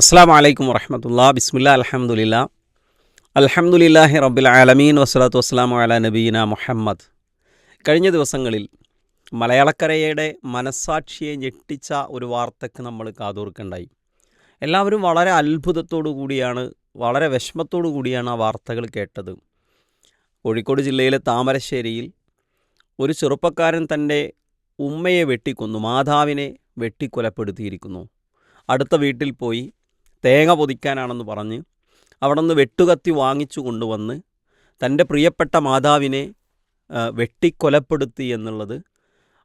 അസ്സാം വലൈക്കും വറഹമത്തുള്ള. ബിസ്മില്ല അലഹമുല്ല അലഹമുല്ലാഹി റബ്ബിൽ ആലമീൻ. വസ്സലാത്തു വസ്സലാം അല നബീന മുഹമ്മദ്. കഴിഞ്ഞ ദിവസങ്ങളിൽ മലയാളക്കരയുടെ മനസ്സാക്ഷിയെ ഞെട്ടിച്ച ഒരു വാർത്തക്ക് നമ്മൾ കാതോർക്കുണ്ടായി. എല്ലാവരും വളരെ അത്ഭുതത്തോടു കൂടിയാണ് വളരെ വിഷമത്തോടു കൂടിയാണ് ആ വാർത്തകൾ കേട്ടത്. കോഴിക്കോട് ജില്ലയിലെ താമരശ്ശേരിയിൽ ഒരു ചെറുപ്പക്കാരൻ തന്റെ ഉമ്മയെ വെട്ടിക്കൊന്നു മാതാവിനെ വെട്ടിക്കൊലപ്പെടുത്തിയിരിക്കുന്നു. അടുത്ത വീട്ടിൽ പോയി തേങ്ങ പൊതിക്കാനാണെന്ന് പറഞ്ഞ് അവിടെ നിന്ന് വെട്ടുകത്തി വാങ്ങിച്ചു കൊണ്ടുവന്ന് തന്റെ പ്രിയപ്പെട്ട മാതാവിനെ വെട്ടിക്കൊലപ്പെടുത്തി എന്നുള്ളത്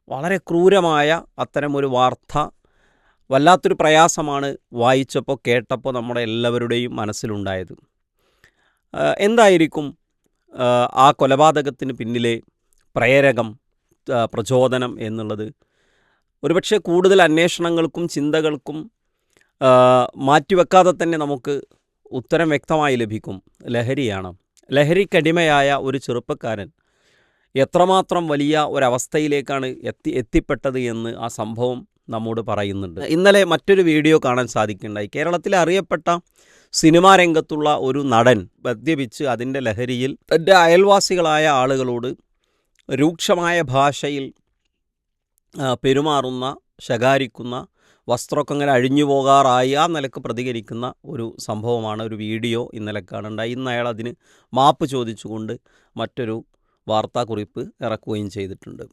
വളരെ ക്രൂരമായ അത്തരമൊരു വാർത്ത. വല്ലാത്തൊരു പ്രയാസമാണ് വായിച്ചപ്പോൾ കേട്ടപ്പോൾ നമ്മുടെ എല്ലാവരുടെയും മനസ്സിലുണ്ടായത്. എന്തായിരിക്കും ആ, കൊലപാതകത്തിന് പിന്നിലെ പ്രേരകം പ്രചോദനം എന്നുള്ളത്? ഒരുപക്ഷെ കൂടുതൽ അന്വേഷണങ്ങൾക്കും ചിന്തകൾക്കും മാറ്റിവെക്കാതെ തന്നെ നമുക്ക് ഉത്തരം വ്യക്തമായി ലഭിക്കും. ലഹരിയാണ്. ലഹരിക്കടിമയായ ഒരു ചെറുപ്പക്കാരൻ എത്രമാത്രം വലിയ ഒരവസ്ഥയിലേക്കാണ് എത്തി എത്തിപ്പെട്ടത് എന്ന് ആ സംഭവം നമ്മോട് പറയുന്നുണ്ട്. ഇന്നലെ മറ്റൊരു വീഡിയോ കാണാൻ സാധിക്കുന്നുണ്ടായി. കേരളത്തിൽ അറിയപ്പെട്ട സിനിമാ രംഗത്തുള്ള ഒരു നടൻ മദ്യപിച്ച് അതിന്റെ ലഹരിയിൽ തന്റെ അയൽവാസികളായ ആളുകളോട് രൂക്ഷമായ ഭാഷയിൽ പെരുമാറുന്ന ശകാരിക്കുന്ന വസ്ത്രമൊക്കെ അങ്ങനെ അഴിഞ്ഞു പോകാറായി. ആ നിലയ്ക്ക് പ്രതികരിക്കുന്ന ഒരു സംഭവമാണ് ഒരു വീഡിയോ ഇന്നലെ കാണുണ്ടായി ഇന്ന് അയാൾ അതിന് മാപ്പ് ചോദിച്ചുകൊണ്ട് മറ്റൊരു വാർത്താക്കുറിപ്പ് ഇറക്കുകയും ചെയ്തിട്ടുണ്ട്.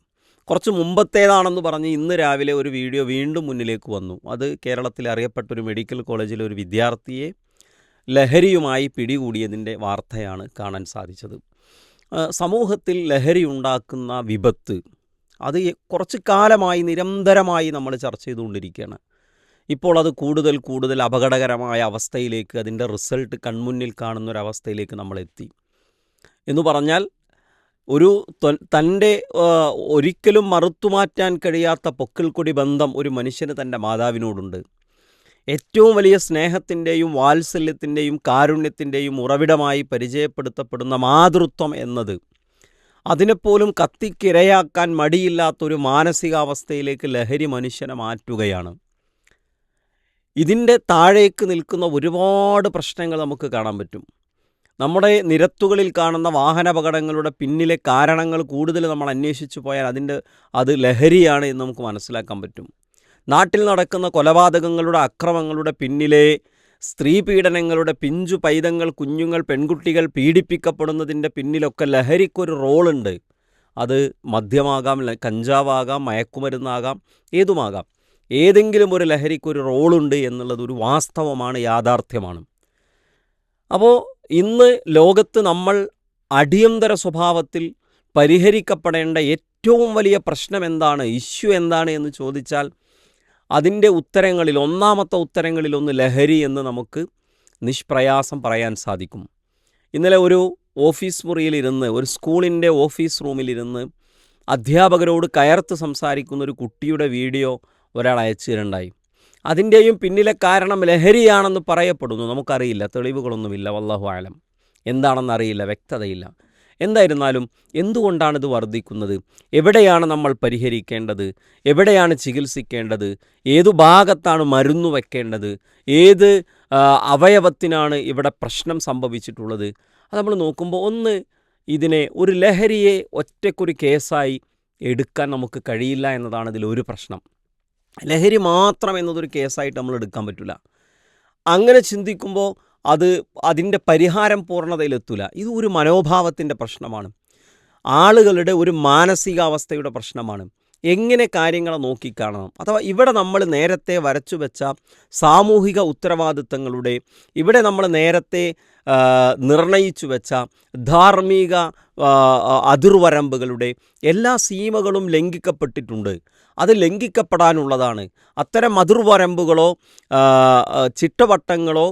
കുറച്ച് മുമ്പത്തേതാണെന്ന് പറഞ്ഞ് ഇന്ന് രാവിലെ ഒരു വീഡിയോ വീണ്ടും മുന്നിലേക്ക് വന്നു. അത് കേരളത്തിലെ അറിയപ്പെട്ട ഒരു മെഡിക്കൽ കോളേജിലെ ഒരു വിദ്യാർത്ഥിയെ ലഹരിയുമായി പിടികൂടിയതിന്റെ വാർത്തയാണ് കാണാൻ സാധിച്ചത്. സമൂഹത്തിൽ ലഹരി ഉണ്ടാക്കുന്ന വിപത്ത് അത് കുറച്ച് കാലമായി നിരന്തരമായി നമ്മൾ ചർച്ച ചെയ്തുകൊണ്ടിരിക്കുകയാണ്. ഇപ്പോൾ അത് കൂടുതൽ കൂടുതൽ അപകടകരമായ അവസ്ഥയിലേക്ക് അതിന്റെ റിസൾട്ട് കൺമുന്നിൽ കാണുന്ന ഒരവസ്ഥയിലേക്ക് നമ്മൾ എത്തി. എന്ന് പറഞ്ഞാൽ ഒരു തന്റെ ഒരിക്കലും മറുത്തുമാറ്റാൻ കഴിയാത്ത പൊക്കിൾക്കൊടി ബന്ധം ഒരു മനുഷ്യന് തന്റെ മാതാവിനോടുണ്ട്. ഏറ്റവും വലിയ സ്നേഹത്തിന്റെയും വാത്സല്യത്തിന്റെയും കാരുണ്യത്തിന്റെയും ഉറവിടമായി പരിചയപ്പെടുത്തപ്പെടുന്ന മാതൃത്വം എന്നത് അതിനെപ്പോലും കത്തിക്കിരയാക്കാൻ മടിയില്ലാത്തൊരു മാനസികാവസ്ഥയിലേക്ക് ലഹരി മനുഷ്യനെ മാറ്റുകയാണ്. ഇതിന്റെ താഴേക്ക് നിൽക്കുന്ന ഒരുപാട് പ്രശ്നങ്ങൾ നമുക്ക് കാണാൻ പറ്റും. നമ്മുടെ നിരത്തുകളിൽ കാണുന്ന വാഹനാപകടങ്ങളുടെ പിന്നിലെ കാരണങ്ങൾ കൂടുതൽ നമ്മൾ അന്വേഷിച്ചു പോയാൽ അതിന്റെ അത് ലഹരിയാണ് എന്ന് നമുക്ക് മനസ്സിലാക്കാൻ പറ്റും. നാട്ടിൽ നടക്കുന്ന കൊലപാതകങ്ങളുടെ അക്രമങ്ങളുടെ പിന്നിലെ സ്ത്രീ പീഡനങ്ങളുടെ പിഞ്ചു പൈതങ്ങൾ കുഞ്ഞുങ്ങൾ പെൺകുട്ടികൾ പീഡിപ്പിക്കപ്പെടുന്നതിന്റെ പിന്നിലൊക്കെ ലഹരിക്കൊരു റോളുണ്ട്. അത് മദ്യമാകാം കഞ്ചാവാകാം മയക്കുമരുന്നാകാം ഏതുമാകാം. ഏതെങ്കിലും ഒരു ലഹരിക്കൊരു റോളുണ്ട് എന്നുള്ളത് ഒരു വാസ്തവമാണ് യാഥാർത്ഥ്യമാണ്. അപ്പോൾ ഇന്ന് ലോകത്ത് നമ്മൾ അടിയന്തര സ്വഭാവത്തിൽ പരിഹരിക്കപ്പെടേണ്ട ഏറ്റവും വലിയ പ്രശ്നം എന്താണ് ഇഷ്യൂ എന്താണ് എന്ന് ചോദിച്ചാൽ അതിന്റെ ഉത്തരങ്ങളിൽ ഒന്നാമത്തെ ഉത്തരങ്ങളിൽ ഒന്ന് ലഹരി എന്ന് നമുക്ക് നിഷ്പ്രയാസം പറയാൻ സാധിക്കും. ഇന്നലെ ഒരു ഓഫീസ് മുറിയിലിരുന്ന് ഒരു സ്കൂളിന്റെ ഓഫീസ് റൂമിലിരുന്ന് അധ്യാപകരോട് കയർത്ത് സംസാരിക്കുന്ന ഒരു കുട്ടിയുടെ വീഡിയോ ഒരാൾ അയച്ചു തരുണ്ടായി അതിന്റെയും പിന്നിലെ കാരണം ലഹരിയാണെന്ന് പറയപ്പെടുന്നു. നമുക്കറിയില്ല തെളിവുകളൊന്നുമില്ല വല്ലാഹു ആലം. എന്താണെന്നറിയില്ല വ്യക്തതയില്ല. എന്തായിരുന്നാലും എന്തുകൊണ്ടാണിത് വർദ്ധിക്കുന്നത്? എവിടെയാണ് നമ്മൾ പരിഹരിക്കേണ്ടത്? എവിടെയാണ് ചികിത്സിക്കേണ്ടത്? ഏതു ഭാഗത്താണ് മരുന്ന് വയ്ക്കേണ്ടത് ഏത് അവയവത്തിനാണ് ഇവിടെ പ്രശ്നം സംഭവിച്ചിട്ടുള്ളത്? അത് നമ്മൾ നോക്കുമ്പോൾ ഒന്ന് ഇതിനെ ഒരു ലഹരിയെ ഒറ്റയ്ക്കൊരു കേസായി എടുക്കാൻ നമുക്ക് കഴിയില്ല എന്നതാണ് ഇതിലൊരു പ്രശ്നം. ലഹരി മാത്രം എന്നതൊരു കേസായിട്ട് നമ്മൾ എടുക്കാൻ പറ്റില്ല. അങ്ങനെ ചിന്തിക്കുമ്പോൾ അത് അതിന്റെ പരിഹാരം പൂർണതയിലെത്തില്ല ഇത് ഒരു മനോഭാവത്തിന്റെ പ്രശ്നമാണ്. ആളുകളുടെ ഒരു മാനസികാവസ്ഥയുടെ പ്രശ്നമാണ്. എങ്ങനെ കാര്യങ്ങളെ നോക്കിക്കാണണം? അഥവാ ഇവിടെ നമ്മൾ നേരത്തെ വരച്ചു വെച്ച സാമൂഹിക ഉത്തരവാദിത്തങ്ങളുടെ ഇവിടെ നമ്മൾ നേരത്തെ നിർണയിച്ചു വെച്ച ധാർമ്മിക അതിർവരമ്പുകളുടെ എല്ലാ സീമകളും ലംഘിക്കപ്പെട്ടിട്ടുണ്ട്. അത് ലംഘിക്കപ്പെടാനുള്ളതാണ്. അത്തരം അതിർവരമ്പുകളോ ചിട്ടവട്ടങ്ങളോ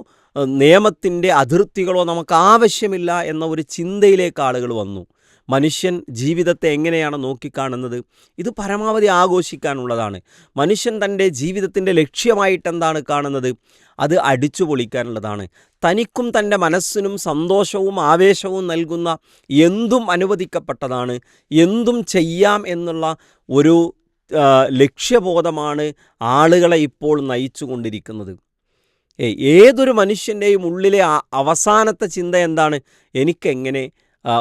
നിയമത്തിന്റെ അതിർത്തികളോ നമുക്ക് ആവശ്യമില്ല എന്ന ഒരു ചിന്തയിലേക്ക് ആളുകൾ വന്നു. മനുഷ്യൻ ജീവിതത്തെ എങ്ങനെയാണ് നോക്കിക്കാണുന്നത്? ഇത് പരമാവധി ആഘോഷിക്കാനുള്ളതാണ്. മനുഷ്യൻ തന്റെ ജീവിതത്തിന്റെ ലക്ഷ്യമായിട്ട് എന്താണ് കാണുന്നത്? അത് അടിച്ചു പൊളിക്കാനുള്ളതാണ്. തനിക്കും തന്റെ മനസ്സിനും സന്തോഷവും ആവേശവും നൽകുന്ന എന്തും അനുവദിക്കപ്പെട്ടതാണ് എന്തും ചെയ്യാം എന്നുള്ള ഒരു ലക്ഷ്യബോധമാണ് ആളുകളെ ഇപ്പോൾ നയിച്ചു കൊണ്ടിരിക്കുന്നത് ഏതൊരു മനുഷ്യന്റെയും ഉള്ളിലെ അവസാനത്തെ ചിന്ത എന്താണ്? എനിക്കെങ്ങനെ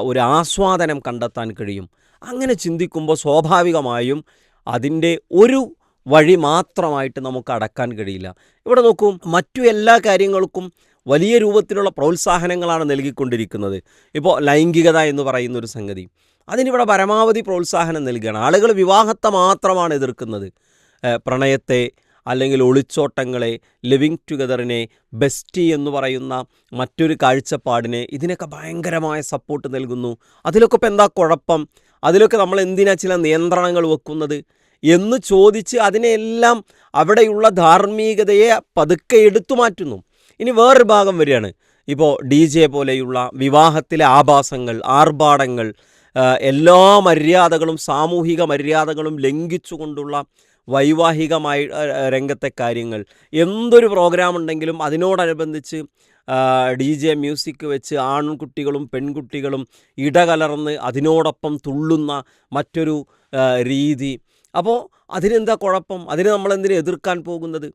ഒരു ആസ്വാദനം കണ്ടെത്താൻ കഴിയും? അങ്ങനെ ചിന്തിക്കുമ്പോൾ സ്വാഭാവികമായും അതിന്റെ ഒരു വഴി മാത്രമായിട്ട് നമുക്ക് അടക്കാൻ കഴിയില്ല. ഇവിടെ നോക്കൂ മറ്റു എല്ലാ കാര്യങ്ങൾക്കും വലിയ രൂപത്തിലുള്ള പ്രോത്സാഹനങ്ങളാണ് നൽകിക്കൊണ്ടിരിക്കുന്നത്. ഇപ്പോൾ ലൈംഗികത എന്ന് പറയുന്ന ഒരു സംഗതി. അതിനിവിടെ പരമാവധി പ്രോത്സാഹനം നൽകുകയാണ്. ആളുകൾ വിവാഹത്തെ മാത്രമാണ് എതിർക്കുന്നത്. പ്രണയത്തെ അല്ലെങ്കിൽ ഒളിച്ചോട്ടങ്ങളെ ലിവിങ് ടുഗദറിനെ ബെസ്റ്റി എന്ന് പറയുന്ന മറ്റൊരു കാഴ്ചപ്പാടിനെ ഇതിനൊക്കെ ഭയങ്കരമായ സപ്പോർട്ട് നൽകുന്നു. അതിലൊക്കെ ഇപ്പം എന്താ കുഴപ്പം? അതിലൊക്കെ നമ്മൾ എന്തിനാ ചില നിയന്ത്രണങ്ങൾ വെക്കുന്നത്? എന്ന് ചോദിച്ച് അതിനെല്ലാം അവിടെയുള്ള ധാർമ്മികതയെ പതുക്കെ എടുത്തു മാറ്റുന്നു. ഇനി വേറൊരു ഭാഗം വരികയാണ്. ഇപ്പോൾ ഡി ജെ പോലെയുള്ള വിവാഹത്തിലെ ആഭാസങ്ങൾ ആർഭാടങ്ങൾ എല്ലാ മര്യാദകളും സാമൂഹിക മര്യാദകളും ലംഘിച്ചുകൊണ്ടുള്ള വൈവാഹികമായി രംഗത്തെ കാര്യങ്ങൾ. എന്തൊരു പ്രോഗ്രാം ഉണ്ടെങ്കിലും അതിനോടനുബന്ധിച്ച് ഡി ജെ മ്യൂസിക് വെച്ച് ആൺകുട്ടികളും പെൺകുട്ടികളും ഇടകലർന്ന് അതിനോടൊപ്പം തുള്ളുന്ന മറ്റൊരു രീതി. അപ്പോൾ അതിനെന്താ കുഴപ്പം? അതിനെ നമ്മളെന്തിനെ എതിർക്കാൻ പോകുന്നത്?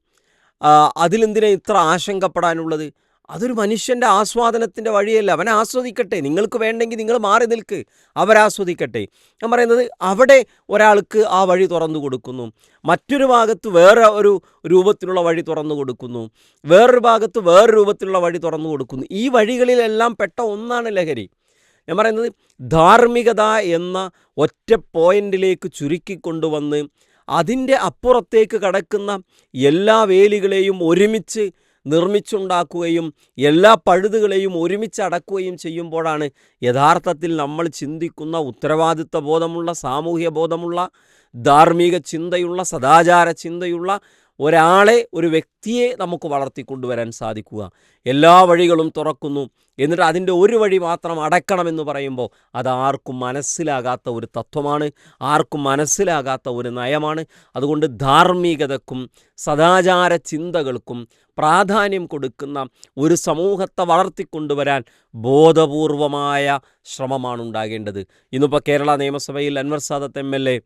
അതിലെന്തിനെ ഇത്ര ആശങ്കപ്പെടാനുള്ളത്? അതൊരു മനുഷ്യന്റെ ആസ്വാദനത്തിന്റെ വഴിയല്ല. അവൻ ആസ്വദിക്കട്ടെ. നിങ്ങൾക്ക് വേണ്ടെങ്കിൽ നിങ്ങൾ മാറി നിൽക്ക്. അവരാസ്വദിക്കട്ടെ ഞാൻ പറയുന്നത് അവിടെ ഒരാൾക്ക് ആ വഴി തുറന്നു കൊടുക്കുന്നു. മറ്റൊരു ഭാഗത്ത് വേറെ ഒരു രൂപത്തിലുള്ള വഴി തുറന്നു കൊടുക്കുന്നു. വേറൊരു ഭാഗത്ത് വേറെ രൂപത്തിലുള്ള വഴി തുറന്നു കൊടുക്കുന്നു. ഈ വഴികളിലെല്ലാം പെട്ട ഒന്നാണ് ലഹരി. ഞാൻ പറയുന്നത് ധാർമ്മികത എന്ന ഒറ്റ പോയിന്റിലേക്ക് ചുരുക്കിക്കൊണ്ടുവന്ന് അതിന്റെ അപ്പുറത്തേക്ക് കടക്കുന്ന എല്ലാ വേലികളെയും ഒരുമിച്ച് നിർമ്മിച്ചുണ്ടാക്കുകയും എല്ലാ പഴുതുകളെയും ഒരുമിച്ച് അടക്കുകയും ചെയ്യുമ്പോഴാണ് യഥാർത്ഥത്തിൽ നമ്മൾ ചിന്തിക്കുന്ന ഉത്തരവാദിത്വ ബോധമുള്ള സാമൂഹ്യ ബോധമുള്ള ധാർമ്മിക ചിന്തയുള്ള സദാചാര ചിന്തയുള്ള ഒരാളെ ഒരു വ്യക്തിയെ നമുക്ക് വളർത്തിക്കൊണ്ടുവരാൻ സാധിക്കുക. എല്ലാ വഴികളും തുറക്കുന്നു. എന്നിട്ട് അതിന്റെ ഒരു വഴി മാത്രം അടക്കണമെന്ന് പറയുമ്പോൾ അത് ആർക്കും മനസ്സിലാകാത്ത ഒരു തത്വമാണ്. ആർക്കും മനസ്സിലാകാത്ത ഒരു നയമാണ്. അതുകൊണ്ട് ധാർമ്മികതക്കും സദാചാര ചിന്തകൾക്കും പ്രാധാന്യം കൊടുക്കുന്ന ഒരു സമൂഹത്തെ വളർത്തിക്കൊണ്ടുവരാൻ ബോധപൂർവമായ ശ്രമമാണ് ഉണ്ടാകേണ്ടത്. ഇന്നിപ്പോൾ കേരള നിയമസഭയിൽ Anwar Sadath M L A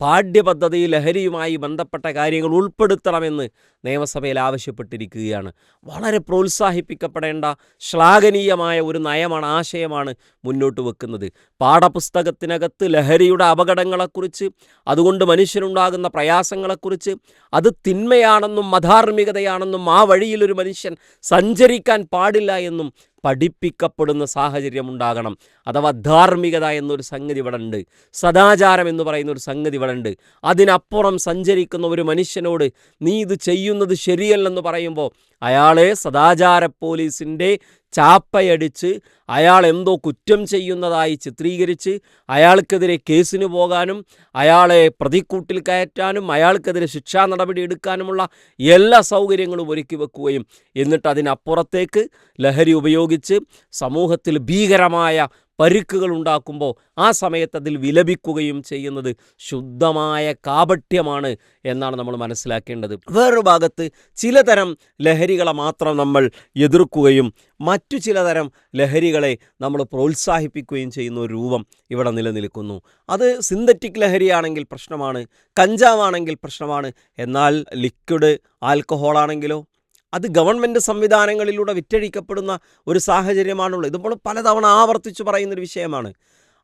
പാഠ്യപദ്ധതി ലഹരിയുമായി ബന്ധപ്പെട്ട കാര്യങ്ങൾ ഉൾപ്പെടുത്തണമെന്ന് നിയമസഭയിൽ ആവശ്യപ്പെട്ടിരിക്കുകയാണ്. വളരെ പ്രോത്സാഹിപ്പിക്കപ്പെടേണ്ട ശ്ലാഘനീയമായ ഒരു നയമാണ് ആശയമാണ് മുന്നോട്ട് വെക്കുന്നത്. പാഠപുസ്തകത്തിനകത്ത് ലഹരിയുടെ അപകടങ്ങളെക്കുറിച്ച് അതുകൊണ്ട് മനുഷ്യനുണ്ടാകുന്ന പ്രയാസങ്ങളെക്കുറിച്ച് അത് തിന്മയാണെന്നും അധാർമികതയാണെന്നും ആ വഴിയിൽ ഒരു മനുഷ്യൻ സഞ്ചരിക്കാൻ പാടില്ല എന്നും പഠിപ്പിക്കപ്പെടുന്ന സാഹചര്യം ഉണ്ടാകണം അഥവാ ധാർമ്മികത എന്നൊരു സംഗതി ഇവിടെ ഉണ്ട് സദാചാരം എന്ന് പറയുന്ന ഒരു സംഗതി ഇവിടെ ഉണ്ട് അതിനപ്പുറം സഞ്ചരിക്കുന്ന ഒരു മനുഷ്യനോട് നീ ഇത് ചെയ്യുന്നത് ശരിയല്ലെന്ന് പറയുമ്പോൾ അയാളെ സദാചാര പോലീസിന്റെ ചാപ്പയടിച്ച് അയാൾ എന്തോ കുറ്റം ചെയ്യുന്നതായി ചിത്രീകരിച്ച് അയാൾക്കെതിരെ കേസിന് പോകാനും അയാളെ പ്രതിക്കൂട്ടിൽ കയറ്റാനും അയാൾക്കെതിരെ ശിക്ഷാ നടപടി എടുക്കാനുമുള്ള എല്ലാ സൗകര്യങ്ങളും ഒരുക്കി വെക്കുകയും. എന്നിട്ട് അതിനപ്പുറത്തേക്ക് ലഹരി ഉപയോഗിച്ച് സമൂഹത്തിൽ ഭീകരമായ പരുക്കുകൾ ഉണ്ടാക്കുമ്പോൾ ആ സമയത്ത് അതിൽ വിലപിക്കുകയും ചെയ്യുന്നത് ശുദ്ധമായ കാപട്യമാണ് എന്നാണ് നമ്മൾ മനസ്സിലാക്കേണ്ടത്. വേറൊരു ഭാഗത്ത് ചിലതരം ലഹരികളെ മാത്രം നമ്മൾ എതിർക്കുകയും മറ്റു ചിലതരം ലഹരികളെ നമ്മൾ പ്രോത്സാഹിപ്പിക്കുകയും ചെയ്യുന്ന ഒരു രൂപം ഇവിടെ നിലനിൽക്കുന്നു. അത് സിന്തറ്റിക് ലഹരിയാണെങ്കിൽ പ്രശ്നമാണ് കഞ്ചാവാണെങ്കിൽ പ്രശ്നമാണ് എന്നാൽ ലിക്വിഡ് ആൽക്കഹോളാണെങ്കിലോ അത് ഗവൺമെന്റ് സംവിധാനങ്ങളിലൂടെ വിറ്റഴിക്കപ്പെടുന്ന ഒരു സാഹചര്യമാണുള്ളത്. ഇതിപ്പോൾ പലതവണ ആവർത്തിച്ചു പറയുന്നൊരു വിഷയമാണ്.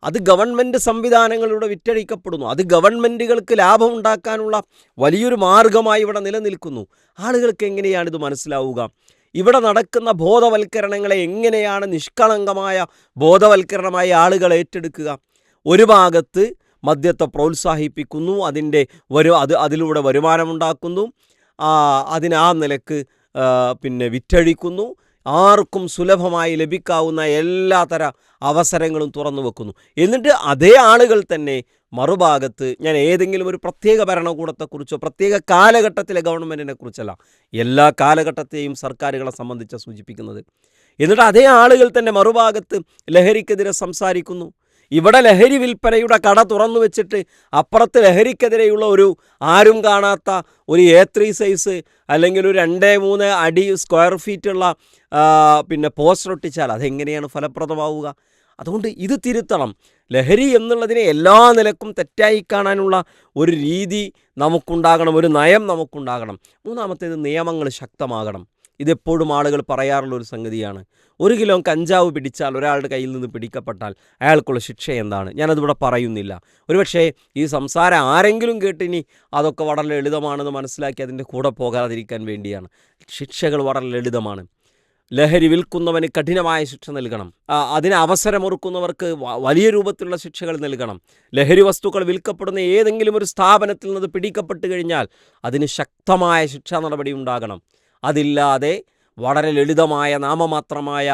അത് ഗവൺമെന്റ് സംവിധാനങ്ങളിലൂടെ വിറ്റഴിക്കപ്പെടുന്നു. അത് ഗവൺമെന്റുകൾക്ക് ലാഭം ഉണ്ടാക്കാനുള്ള വലിയൊരു മാർഗമായി ഇവിടെ നിലനിൽക്കുന്നു. ആളുകൾക്ക് എങ്ങനെയാണ് ഇത് മനസ്സിലാവുക? ഇവിടെ നടക്കുന്ന ബോധവൽക്കരണങ്ങളെ എങ്ങനെയാണ് നിഷ്കളങ്കമായ ബോധവൽക്കരണമായി ആളുകൾ ഏറ്റെടുക്കുക? ഒരു ഭാഗത്ത് മദ്യത്തെ പ്രോത്സാഹിപ്പിക്കുന്നു അതിന്റെ വരു അത് അതിലൂടെ വരുമാനമുണ്ടാക്കുന്നു അതിനാ ആ നിലയ്ക്ക് പിന്നെ വിറ്റഴിക്കുന്നു. ആർക്കും സുലഭമായി ലഭിക്കാവുന്ന എല്ലാതര അവസരങ്ങളും തുറന്നു വെക്കുന്നു. എന്നിട്ട് അതേ ആളുകൾ തന്നെ മറുഭാഗത്ത് ഞാൻ ഏതെങ്കിലും ഒരു പ്രത്യേക ഭരണകൂടത്തെക്കുറിച്ചോ പ്രത്യേക കാലഘട്ടത്തിലെ ഗവൺമെന്റിനെ കുറിച്ചല്ല എല്ലാ കാലഘട്ടത്തെയും സർക്കാരുകളെ സംബന്ധിച്ച് സൂചിപ്പിക്കുന്നത്. എന്നിട്ട് അതേ ആളുകൾ തന്നെ മറുഭാഗത്ത് ലഹരിക്കെതിരെ സംസാരിക്കുന്നു. ഇവിടെ ലഹരി വിൽപ്പനയുടെ കട തുറന്നു വെച്ചിട്ട് അപ്പുറത്ത് ലഹരിക്കെതിരെയുള്ള ഒരു ആരും കാണാത്ത ഒരു എ ത്രീ സൈസ് അല്ലെങ്കിൽ ഒരു രണ്ട് മൂന്ന് അടി സ്ക്വയർ ഫീറ്റുള്ള പിന്നെ പോസ്റ്റർ ഒട്ടിച്ചാൽ അതെങ്ങനെയാണ് ഫലപ്രദമാവുക? അതുകൊണ്ട് ഇത് തിരുത്തണം. ലഹരി എന്നുള്ളതിനെ എല്ലാ നിലക്കും തെറ്റായി കാണാനുള്ള ഒരു രീതി നമുക്കുണ്ടാകണം ഒരു നയം നമുക്കുണ്ടാകണം. മൂന്നാമത്തേത് നിയമങ്ങൾ ശക്തമാകണം. ഇതെപ്പോഴും ആളുകൾ പറയാറുള്ള ഒരു സംഗതിയാണ്. ഒരു കിലോ കഞ്ചാവ് പിടിച്ചാൽ ഒരാളുടെ കയ്യിൽ നിന്ന് പിടിക്കപ്പെട്ടാൽ അയാൾക്കുള്ള ശിക്ഷ എന്താണ്? ഞാനതിവിടെ പറയുന്നില്ല. ഒരുപക്ഷേ ഈ സംസാരം ആരെങ്കിലും കേട്ടിനി അതൊക്കെ വളരെ ലളിതമാണെന്ന് മനസ്സിലാക്കി അതിന്റെ കൂടെ പോകാതിരിക്കാൻ വേണ്ടിയാണ്. ശിക്ഷകൾ വളരെ ലളിതമാണ്. ലഹരി വിൽക്കുന്നവന് കഠിനമായ ശിക്ഷ നൽകണം. അതിന് അവസരമൊരുക്കുന്നവർക്ക് വലിയ രൂപത്തിലുള്ള ശിക്ഷകൾ നൽകണം. ലഹരി വസ്തുക്കൾ വിൽക്കപ്പെടുന്ന ഏതെങ്കിലും ഒരു സ്ഥാപനത്തിൽ നിന്ന് പിടിക്കപ്പെട്ട് കഴിഞ്ഞാൽ അതിന് ശക്തമായ ശിക്ഷാ നടപടി ഉണ്ടാകണം. അതില്ലാതെ വളരെ ലളിതമായ നാമമാത്രമായ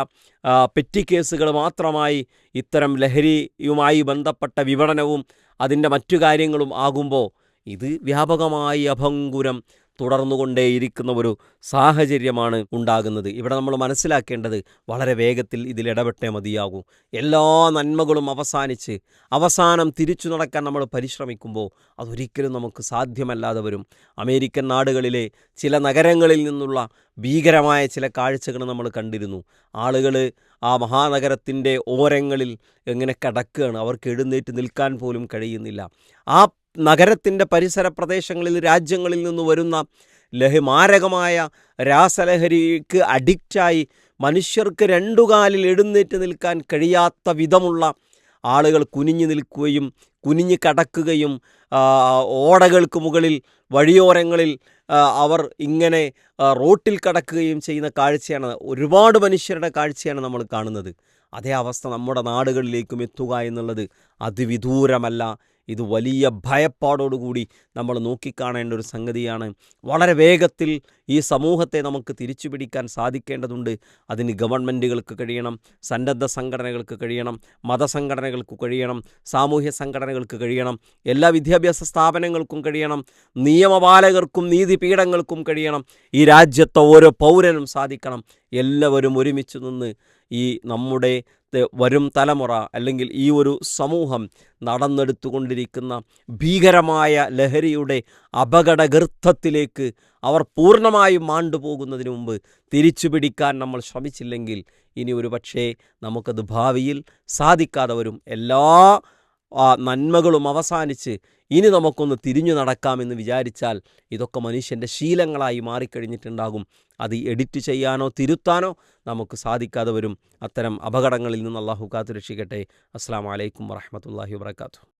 പെറ്റി കേസുകൾ മാത്രമായി ഇത്തരം ലഹരിയുമായി ബന്ധപ്പെട്ട വിപണനവും അതിന്റെ മറ്റു കാര്യങ്ങളും ആകുമ്പോൾ ഇത് വ്യാപകമായി അഭംഗുരം തുടർന്നുകൊണ്ടേയിരിക്കുന്ന ഒരു സാഹചര്യമാണ് ഉണ്ടാകുന്നത്. ഇവിടെ നമ്മൾ മനസ്സിലാക്കേണ്ടത് വളരെ വേഗത്തിൽ ഇതിൽ ഇടപെട്ടേ മതിയാകൂ. എല്ലാ നന്മകളും അവസാനിച്ച് അവസാനം തിരിച്ചു നടക്കാൻ നമ്മൾ പരിശ്രമിക്കുമ്പോൾ അതൊരിക്കലും നമുക്ക് സാധ്യമല്ലാതെ വരും. അമേരിക്കൻ നാടുകളിലെ ചില നഗരങ്ങളിൽ നിന്നുള്ള ഭീകരമായ ചില കാഴ്ചകൾ നമ്മൾ കണ്ടിരുന്നു. ആളുകൾ ആ മഹാനഗരത്തിന്റെ ഓരങ്ങളിൽ എങ്ങനെ കിടക്കുകയാണ് അവർക്ക് എഴുന്നേറ്റ് നിൽക്കാൻ പോലും കഴിയുന്നില്ല. ആ നഗരത്തിന്റെ പരിസര പ്രദേശങ്ങളിൽ രാജ്യങ്ങളിൽ നിന്ന് വരുന്ന ലഹിമാരകമായ രാസലഹരിക്ക് അഡിക്റ്റായി മനുഷ്യർക്ക് രണ്ടുകാലിൽ എഴുന്നേറ്റ് നിൽക്കാൻ കഴിയാത്ത വിധമുള്ള ആളുകൾ കുനിഞ്ഞു നിൽക്കുകയും കുനിഞ്ഞു കടക്കുകയും ഓടകൾക്ക് മുകളിൽ വഴിയോരങ്ങളിൽ അവർ ഇങ്ങനെ റോട്ടിൽ കടക്കുകയും ചെയ്യുന്ന കാഴ്ചയാണ് ഒരുപാട് മനുഷ്യരുടെ കാഴ്ചയാണ് നമ്മൾ കാണുന്നത്. അതേ അവസ്ഥ നമ്മുടെ നാടുകളിലേക്കും എത്തുക എന്നുള്ളത് അതിവിദൂരമല്ല. ഇത് വലിയ ഭയപ്പാടോടുകൂടി നമ്മൾ നോക്കിക്കാണേണ്ട ഒരു സംഗതിയാണ്. വളരെ വേഗത്തിൽ ഈ സമൂഹത്തെ നമുക്ക് തിരിച്ചു പിടിക്കാൻ സാധിക്കേണ്ടതുണ്ട്. അതിന് ഗവൺമെന്റുകൾക്ക് കഴിയണം സന്നദ്ധ സംഘടനകൾക്ക് കഴിയണം മതസംഘടനകൾക്ക് കഴിയണം സാമൂഹ്യ സംഘടനകൾക്ക് കഴിയണം എല്ലാ വിദ്യാഭ്യാസ സ്ഥാപനങ്ങൾക്കും കഴിയണം നിയമപാലകർക്കും നീതിപീഠങ്ങൾക്കും കഴിയണം. ഈ രാജ്യത്തെ ഓരോ പൗരനും സാധിക്കണം. എല്ലാവരും ഒരുമിച്ച് നിന്ന് ഈ നമ്മുടെ വരും തലമുറ അല്ലെങ്കിൽ ഈ ഒരു സമൂഹം നടന്നെടുത്തുകൊണ്ടിരിക്കുന്ന ഭീകരമായ ലഹരിയുടെ അപകടഗർത്തത്തിലേക്ക് അവർ പൂർണമായും മാണ്ടുപോകുന്നതിന് മുമ്പ് തിരിച്ചു പിടിക്കാൻ നമ്മൾ ശ്രമിച്ചില്ലെങ്കിൽ ഇനി ഒരു പക്ഷേ നമുക്കത് ഭാവിയിൽ സാധിക്കാതെ വരും. എല്ലാ നന്മകളും അവസാനിച്ച് ഇനി നമുക്കൊന്ന് തിരിഞ്ഞു നടക്കാമെന്ന് വിചാരിച്ചാൽ ഇതൊക്കെ മനുഷ്യന്റെ ശീലങ്ങളായി മാറിക്കഴിഞ്ഞിട്ടുണ്ടാകും. അത് എഡിറ്റ് ചെയ്യാനോ തിരുത്താനോ നമുക്ക് സാധിക്കാതെ വരും. അത്തരം അപകടങ്ങളിൽ നിന്ന് അള്ളാഹു കാത്തു രക്ഷിക്കട്ടെ അസ്സാം വലൈക്കും വാഹമത്തല്ലാഹി വാത്തു